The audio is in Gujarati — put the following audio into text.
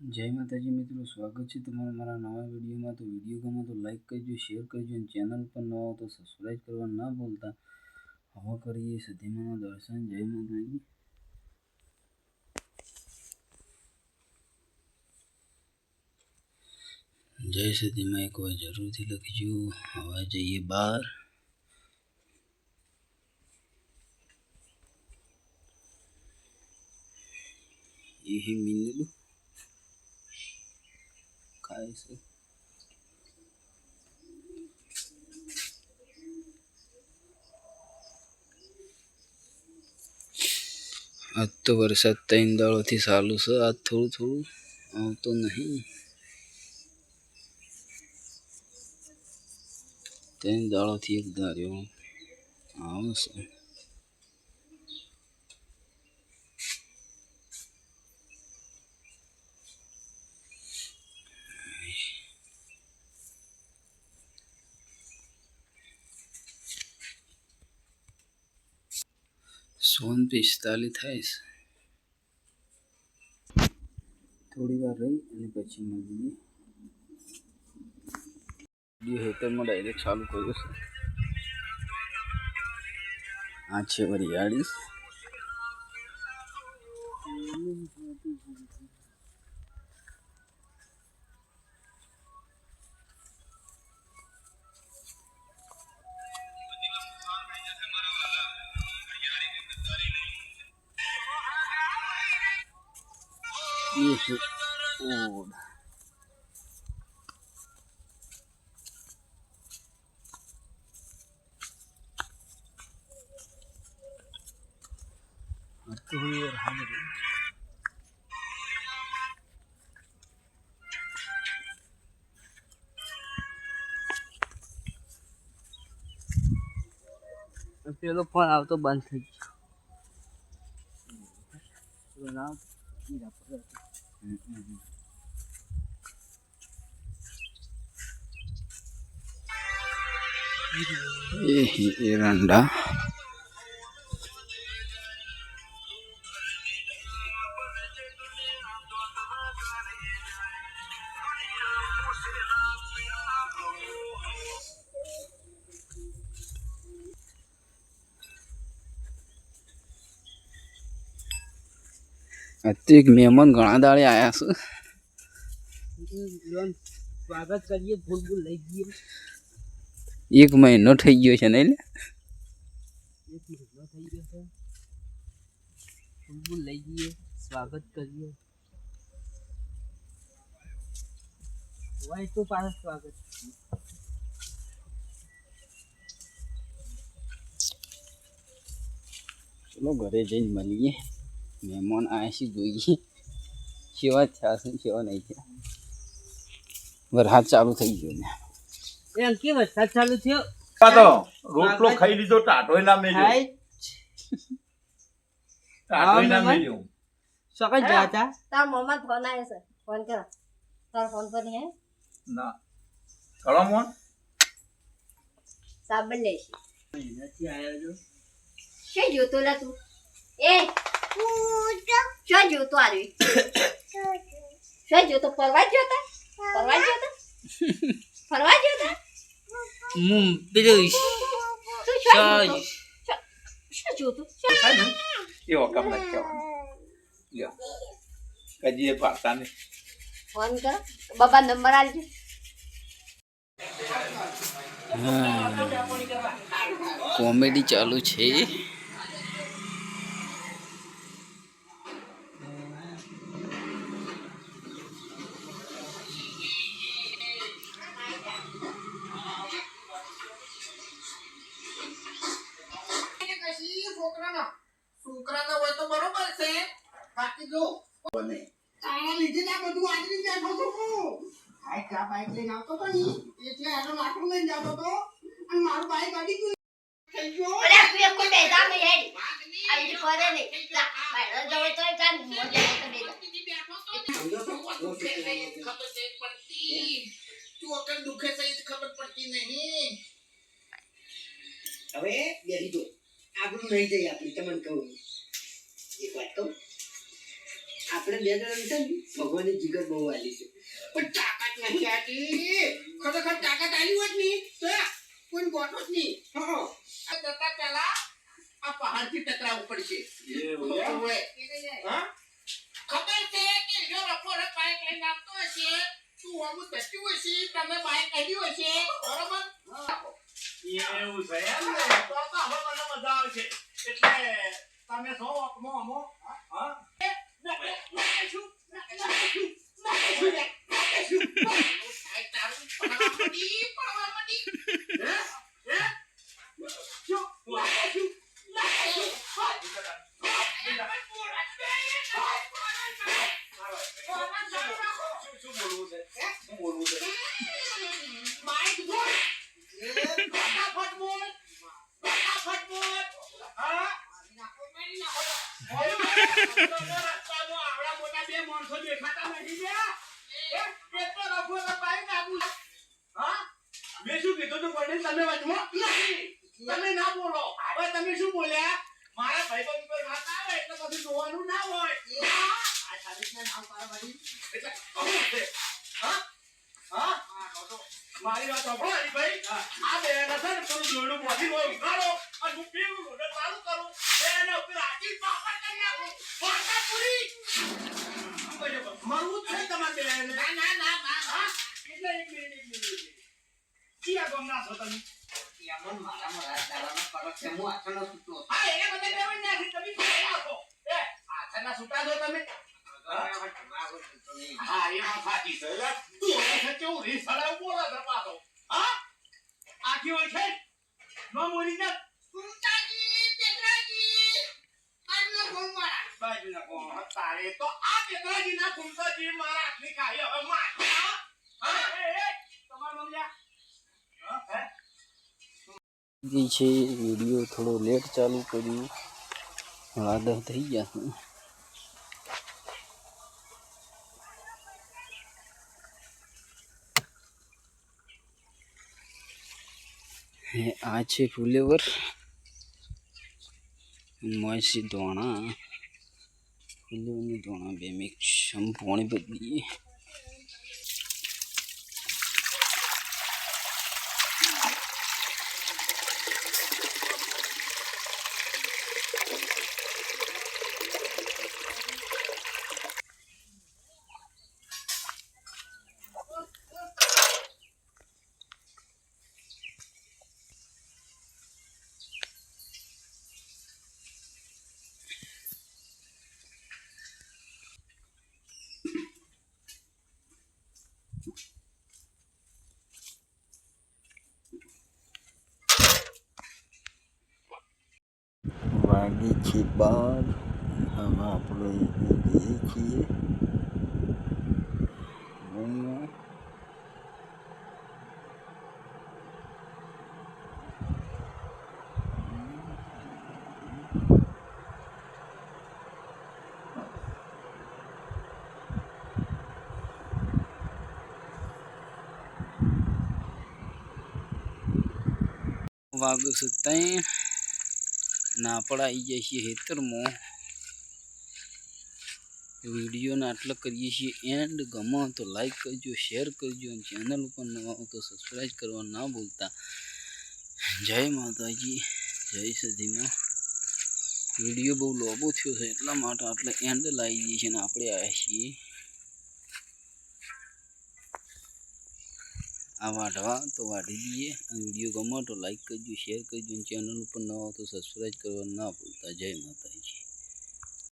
જય માતાજી મિત્રો, સ્વાગત છે તમારું મારા નવા વિડીયોમાં. તો વીડિયો ગમે તો લાઈક કરજો શેર કરજો અને ચેનલ પર ન હો તો સબસ્ક્રાઈબ કરવા ના ભૂલતા. હવે કરીએ સધીમાના દર્શન. જય માતાજી. જય સધીમાં એક વાર જરૂરથી લખજો. હવે જઈએ બહાર. એ મીંદડું ખાય છે આજ તો વરસાદ ત્રણ દાળોથી ચાલુ છે. આજ થોડું થોડું આવતો નહીં. ત્રણ દાળોથી એક ધાર્યો. આવે છે સોન પિસ્તાલીસ થાય. થોડી વાર રહી અને પછી મળીએ. વીડિયો હેટરમાં ડાયરેક્ટ ચાલુ કર્યો છે. આ છે વરિયાળી. Isso. Una. Arthur Hamilton. પેલો ફોન આવતો બંધ થઈ ગયો નામ હીરા અત્યારે એક મહેમાન ઘણા દાડે આવ્યા છે. સ્વાગત કરીએ ફૂલ ફૂલ લઈ જઈએ એક મહિનો થઈ ગયો છે ને એટલે? એક મહિનો લઈ જઈએ સ્વાગત કરીએ હોય તો પાછા સ્વાગત ચલો, ઘરે જઈને મળીએ. મહેમાન આયા છે જોઈએ કેવા થયા છે કેવા નહીં થયા. વરસાદ ચાલુ થઈ ગયો ને. એમ કે વરસાદ ચાલુ થયો? તો રોટલો ખાઈ લીધો ટાટોય ના મેલ્યો. ટાટોય ના મેલ્યો. સકાળ હતા? તાર મમ્મા ફોન આવ્યો છે. ફોન કરો. તાર ફોન પર હે ના. કરો મોન. સાબન લેશી નથી આવ્યો જો. શું જોતો લે તું? એ શું જોતો આરે શું જોતો ફરવા જ જોતા ફરવા જ જોતા ફરવા જ જોતા મું પેલું તું? શું શું- શું જોતો એવો કામ નથી કહેવાનું. લ્યો. કદી એ પાડતા ને ફોન કરો. બાબા નંબર આલજો કોમેડી ચાલુ છે છોકરાના હોય તો બરોબર છે બાકી જો તારા લીધે આ બધું આદરી બેઠો છું હું. બાઈક આ બાઈક લઈને આવતો તો ની એટલે એનો લાકડું લઈને જતો તો. અને મારું બાઈક અડી ગયું. થઈ ગયો. અરે તું એક કોઈ હેડ. લા જવે તો તો ખબર પડતી. ચોકન દુખે છે ખબર પડતી નહીં. હવે બેસી જો. આપણું નહીં જઈએ આપણે તમને કહું. એક વાત કહું. આપણે બે જણા છે ને ભગવાનની જીગર બહુ આલી છે. પણ તાકાત નહીં આતી ખરેખર તાકાત આલી હોતની તો કોઈ ગોઠો જ નહીં હા જતા પહેલા આ પહાડથી ટકરાવવું પડશે. ખબર છે કે જો બપોરે બાઈક લઈને આવતો હશે તું અમુક ધસતું હશે તમે બાઈક કાઢ્યું હશે બરોબર? એવું છે એમ ને. તો તો હવે મને મજા આવશે એટલે તમે સૌ અકમો અમો. હા? મારી નાખો. આવડા મોટા બે માણસો દેખાતા નથી લ્યા. હે? એટલો રફો નાખું. હા? મેં કીધું તું પંડિત તમે તમે ના બોલો હવે તમે શું બોલ્યા મારા ભાઈબંધ પર વાત આવે, એટલે પછી જોવાનું ના હોય આ છે મારી વાત સાંભળો હરીભાઈ આ બે છે ને અને હું રોડે ચાલુ કરું બે હાથી પાપડ કરી નાખું વાર્તા પૂરી? મરવું છે તમારે બેને. ના ના ના હા એટલે એક મિનિટ મિનિટ. કયા છો તમે એમાં મારા રાત દાડાનો ફરક છે હું આછળનો સૂતો હા એને બધા બેવડ નાખી તમે એ હાથના છૂટા છો તમે હા એમાં સાચી છે તું છે કેવું હલાવ બોલે છે પાછો હા આખી હોય છે નો મોરી ના સુમતાજી ટેકરાજી આજનો ગોમવાળા બાજુના ગોમ તારે તો આ ટેકરાજીના સુમતાજી મારા આટલી ખાઈ હવે માર હા એ તમાર મમ્યા હા હે જે, છે, વીડિયો થોડો લેટ ચાલુ કર્યું. આદા થઈ ગયા. આ છે ફુલેવર. મોસી ધોણા. ફુલેવરની ધોણા બે મિક્સ. આમ પાણી બદલીએ વાગી છે બાર હવે આપણે જઈએ છીએ રૂમમાં. વાગ્યું અને આપણે આવી જાય છીએ હેતરમાં વિડીયોને આટલા કરીએ છીએ એન્ડ. ગમો તો લાઈક કરજો શેર કરજો અને ચેનલ ઉપર નવા હો તો સબસ્ક્રાઈબ કરવા ના ભૂલતા. જય માતાજી, જય સધીમાં વીડિયો બહુ લોબો થયો છે એટલા માટે આટલે એન્ડ લાવી દઈએ છીએ અને આપણે આવ્યા છીએ. આ વાઢવા તો વાઢી દઈએ અને વીડિયો ગમો તો લાઈક કરજો શેર કરજો ચેનલ ઉપર નવા તો સબસ્ક્રાઈબ કરવા ના ભૂલતા. જય માતાજી.